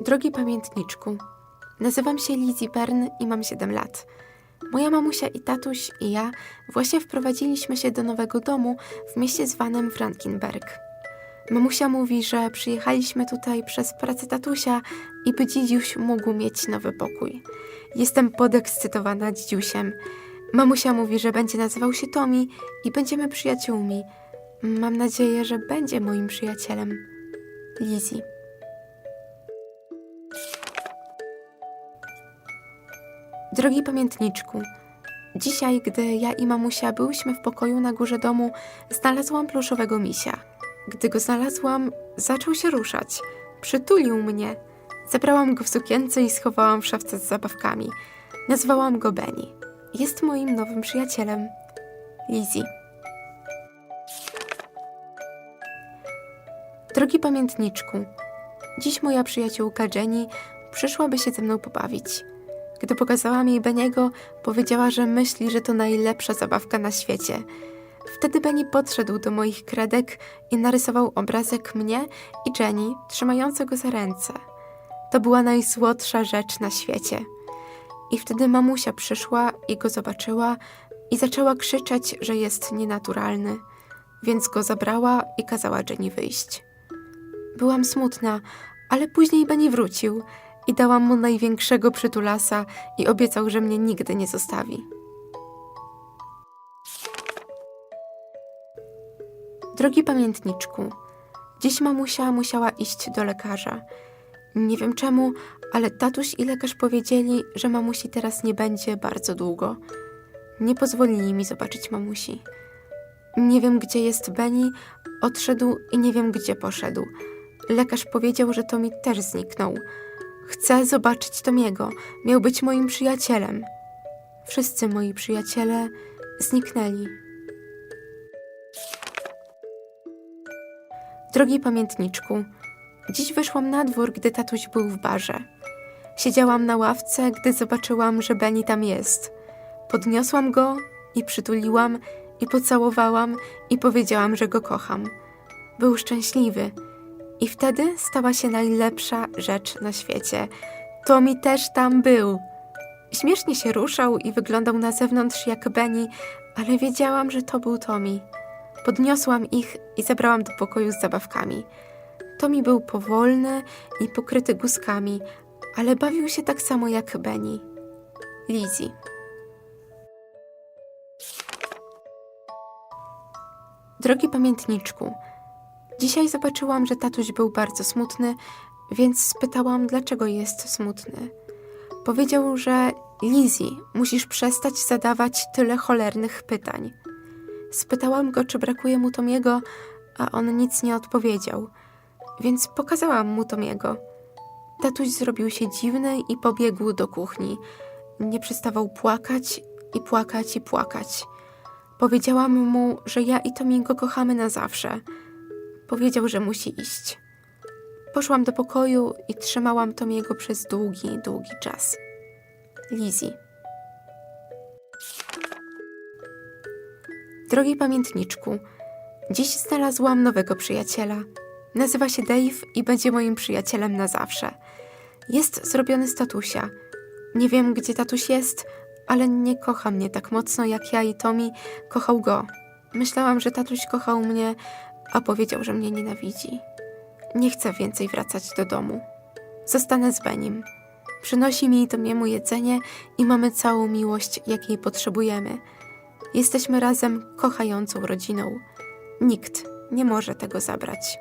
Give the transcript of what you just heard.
Drogi pamiętniczku, nazywam się Lizzie Bern i mam 7 lat. Moja mamusia i tatuś i ja właśnie wprowadziliśmy się do nowego domu w mieście zwanym Frankenberg. Mamusia mówi, że przyjechaliśmy tutaj przez pracę tatusia i by dzidziuś mógł mieć nowy pokój. Jestem podekscytowana dzidziusiem. Mamusia mówi, że będzie nazywał się Tomi i będziemy przyjaciółmi. Mam nadzieję, że będzie moim przyjacielem. Lizzie. Drogi pamiętniczku, dzisiaj, gdy ja i mamusia byłyśmy w pokoju na górze domu, znalazłam pluszowego misia. Gdy go znalazłam, zaczął się ruszać. Przytulił mnie. Zabrałam go w sukience i schowałam w szafce z zabawkami. Nazwałam go Benny. Jest moim nowym przyjacielem. Lizzie. Drogi pamiętniczku, dziś moja przyjaciółka Jenny przyszłaby się ze mną pobawić. Gdy pokazałam jej Beniego, powiedziała, że myśli, że to najlepsza zabawka na świecie. Wtedy Benny podszedł do moich kredek i narysował obrazek mnie i Jenny trzymającego za ręce. To była najsłodsza rzecz na świecie. I wtedy mamusia przyszła i go zobaczyła i zaczęła krzyczeć, że jest nienaturalny, więc go zabrała i kazała Jenny wyjść. Byłam smutna, ale później Benny wrócił i dałam mu największego przytulasa i obiecał, że mnie nigdy nie zostawi. Drogi pamiętniczku, dziś mamusia musiała iść do lekarza. Nie wiem czemu, ale tatuś i lekarz powiedzieli, że mamusi teraz nie będzie bardzo długo. Nie pozwolili mi zobaczyć mamusi. Nie wiem, gdzie jest Benny, odszedł i nie wiem, gdzie poszedł. Lekarz powiedział, że Tomi też zniknął. Chcę zobaczyć Tomiego. Miał być moim przyjacielem. Wszyscy moi przyjaciele zniknęli. Drogi pamiętniczku, dziś wyszłam na dwór, gdy tatuś był w barze. Siedziałam na ławce, gdy zobaczyłam, że Benny tam jest. Podniosłam go i przytuliłam i pocałowałam i powiedziałam, że go kocham. Był szczęśliwy. I wtedy stała się najlepsza rzecz na świecie. Tommy też tam był. Śmiesznie się ruszał i wyglądał na zewnątrz jak Benny, ale wiedziałam, że to był Tommy. Podniosłam ich i zabrałam do pokoju z zabawkami. Tommy był powolny i pokryty guskami, ale bawił się tak samo jak Benny. Lizzie. Drogi pamiętniczku, dzisiaj zobaczyłam, że tatuś był bardzo smutny, więc spytałam, dlaczego jest smutny. Powiedział, że Lizzie, musisz przestać zadawać tyle cholernych pytań. Spytałam go, czy brakuje mu Tomiego, a on nic nie odpowiedział, więc pokazałam mu Tomiego. Tatuś zrobił się dziwny i pobiegł do kuchni. Nie przestawał płakać i płakać i płakać. Powiedziałam mu, że ja i Tomi go kochamy na zawsze. Powiedział, że musi iść. Poszłam do pokoju i trzymałam Tomiego przez długi, długi czas. Lizzie. Drogi pamiętniczku, dziś znalazłam nowego przyjaciela. Nazywa się Dave i będzie moim przyjacielem na zawsze. Jest zrobiony z tatusia. Nie wiem, gdzie tatuś jest, ale nie kocha mnie tak mocno jak ja i Tommy kochał go. Myślałam, że tatuś kochał mnie, a powiedział, że mnie nienawidzi. Nie chcę więcej wracać do domu. Zostanę z Benim. Przynosi mi Tomiemu jedzenie i mamy całą miłość, jakiej potrzebujemy. Jesteśmy razem kochającą rodziną. Nikt nie może tego zabrać.